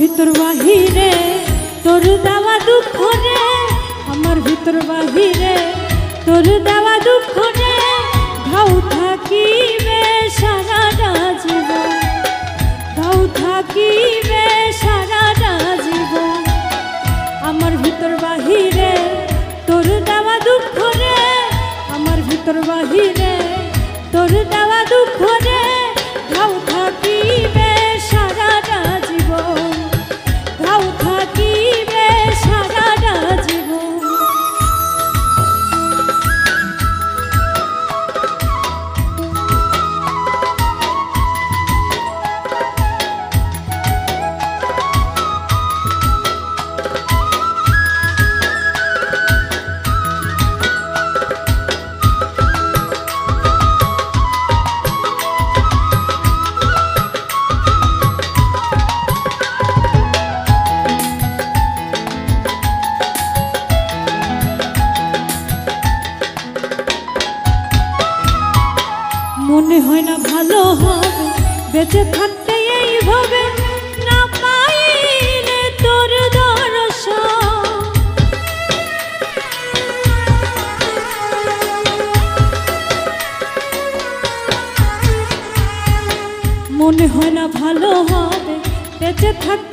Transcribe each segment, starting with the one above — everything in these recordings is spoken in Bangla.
ভিতর বাহিরে, তোর দেওয়া দুঃখ রে আমার ভিতর বাহিরে, তোর দেওয়া দুঃখ রে ঘাউ থাকিবে সারাটা জীবন ঘাউ থাকিবে সারাটা জীবন আমার ভিতর বাহিরে, তোর দেওয়া দুঃখ রে আমার ভিতর বাহিরে, তোর দেওয়া দুঃখ রে মনে হয় না ভালো হবে। বেঁচে থাকতে তোর দর্শন মনে হয় না ভালো হবে। বেঁচে থাকতে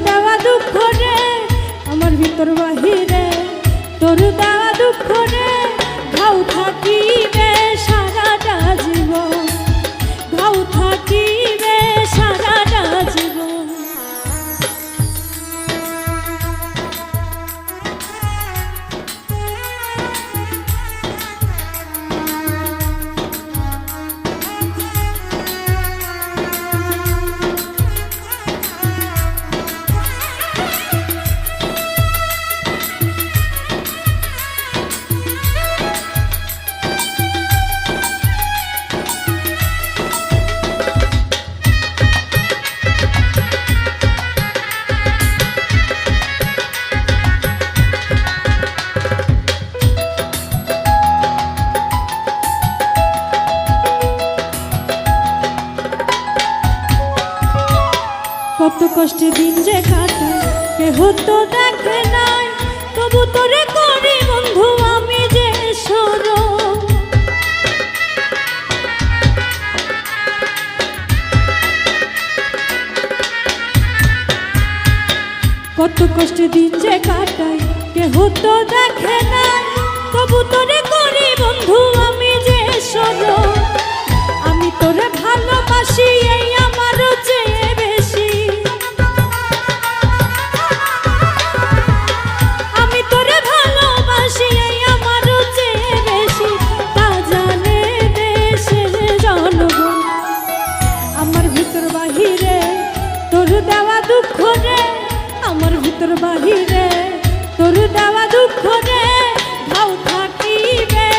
দেওয়া দুঃখ কষ্টে দিন যে কাটায় কেহ তো দেখে নাই। তবু তোরে করি বন্ধু, আমি যে সরো। কত কষ্টে দিন যে কাটাই, কেহ তো দেখে নাই। তবু তোরে করি বন্ধু, আমি ভিতর বাহিরে তোর দেওয়া দুঃখ রে ঘাউ থাকিবে।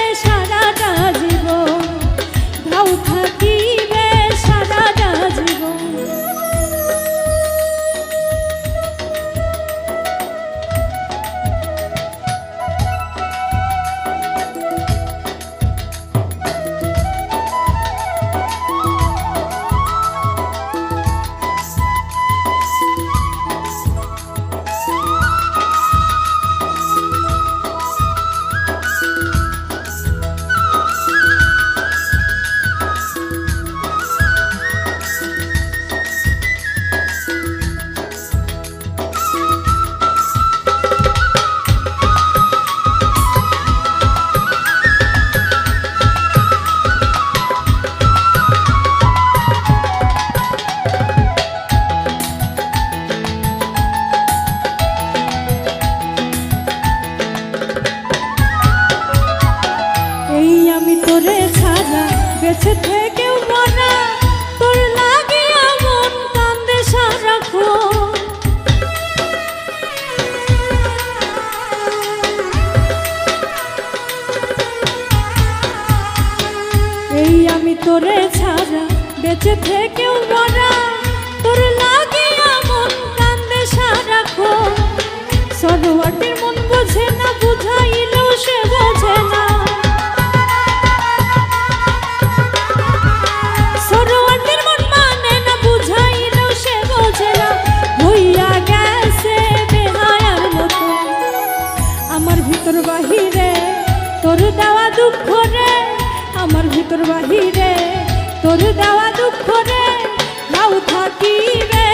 গেছে থেকেও মনা তোর লাগে এমন কান্দে সারাখো এই আমি তোরে ছাড়া বেঁচে থেকেও মরা ভিতর বাহিরে, তোর দেওয়া দুঃখ রে, আমার ভিতর বাহিরে, তোর দেওয়া দুঃখ রে, নাও থাকিবে